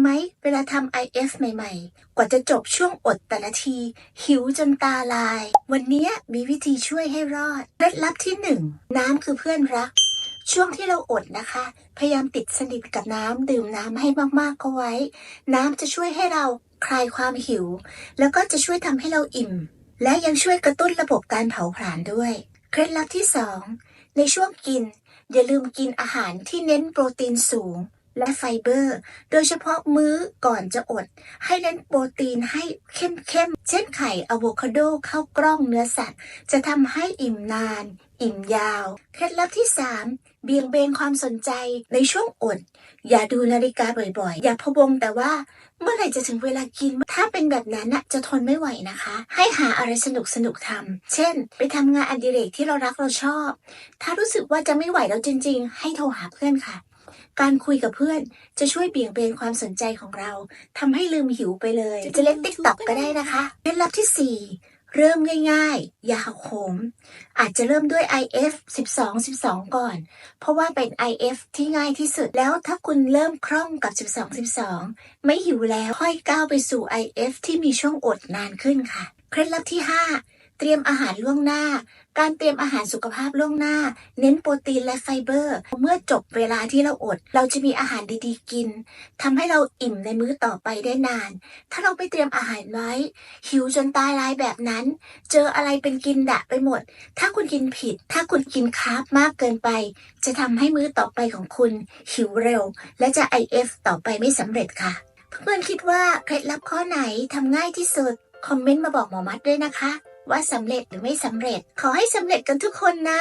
ไหม เวลาทำ IF ใหม่ๆ กว่าจะจบช่วงอดแต่ละที หิวจนตาลาย วันนี้มีวิธีช่วยให้รอดเคล็ดลับที่หนึ่งน้ำคือเพื่อนรัก ช่วงที่เราอดนะคะ พยายามติดสนิทกับน้ำดื่มน้ำให้มากๆเข้าไว้ น้ำจะช่วยให้เราคลายความหิว แล้วก็จะช่วยทำให้เราอิ่ม และยังช่วยกระตุ้นระบบการเผาผลาญด้วย เคล็ดลับที่สองในช่วงกิน อย่าลืมกินอาหารที่เน้นโปรตีนสูง และไฟเบอร์ โดยเฉพาะมื้อก่อนจะอด ให้เน้นโปรตีนให้เข้มๆ เช่นไข่อะโวคาโดข้าวกล้องเนื้อสัตว์ จะทำให้อิ่มนาน อิ่มยาว เคล็ดลับที่ 3 เบี่ยงเบนความสนใจในช่วงอด อย่าดูนาฬิกาบ่อยๆ อย่าพะวงแต่ว่าเมื่อไหร่จะถึงเวลากิน ถ้าเป็นแบบนั้นน่ะจะทนไม่ไหวนะคะ ให้หาอะไรสนุกสนุกทำ เช่น ไปทำงานอดิเรกที่เรารักเราชอบ ถ้ารู้สึกว่าจะไม่ไหวแล้วจริง ๆ ให้โทรหาเพื่อนค่ะ การคุยกับเพื่อนจะช่วยเบี่ยงเบนความสนใจของเราทำให้ลืมหิวไปเลย จะเล่นติ๊กต็อกก็ได้นะคะเคล็ดลับที่ 4 เริ่มง่ายๆ อย่าหักโหม อาจจะเริ่มด้วย IF 12 12 ก่อน เพราะว่าเป็น IF ที่ง่ายที่สุดแล้วถ้าคุณเริ่มคล่องกับ 12 12 ไม่หิวแล้วค่อยก้าวไปสู่ IF ที่มีช่วงอดนานขึ้นค่ะ เคล็ดลับที่ 5 เตรียมอาหารล่วงหน้า การเตรียมอาหารสุขภาพล่วงหน้า เน้นโปรตีนและไฟเบอร์ เมื่อจบเวลาที่เราอด เราจะมีอาหารดีๆกินทำให้เราอิ่มในมื้อต่อไปได้นาน ถ้าเราไม่เตรียมอาหารไว้ หิวจนตายลายแบบนั้น เจออะไรเป็นกินดะไปหมด ถ้าคุณกินผิด ถ้าคุณกินคาร์บมากเกินไป จะทำให้มื้อต่อไปของคุณหิวเร็ว และจะ IF ต่อไปไม่สำเร็จค่ะ เพื่อนๆคิดว่าเคล็ดลับข้อไหนทำง่ายที่สุดคอมเมนต์มาบอกหมอมัดด้วยนะคะ ว่าสำเร็จหรือไม่สำเร็จ ขอให้สำเร็จกันทุกคนนะ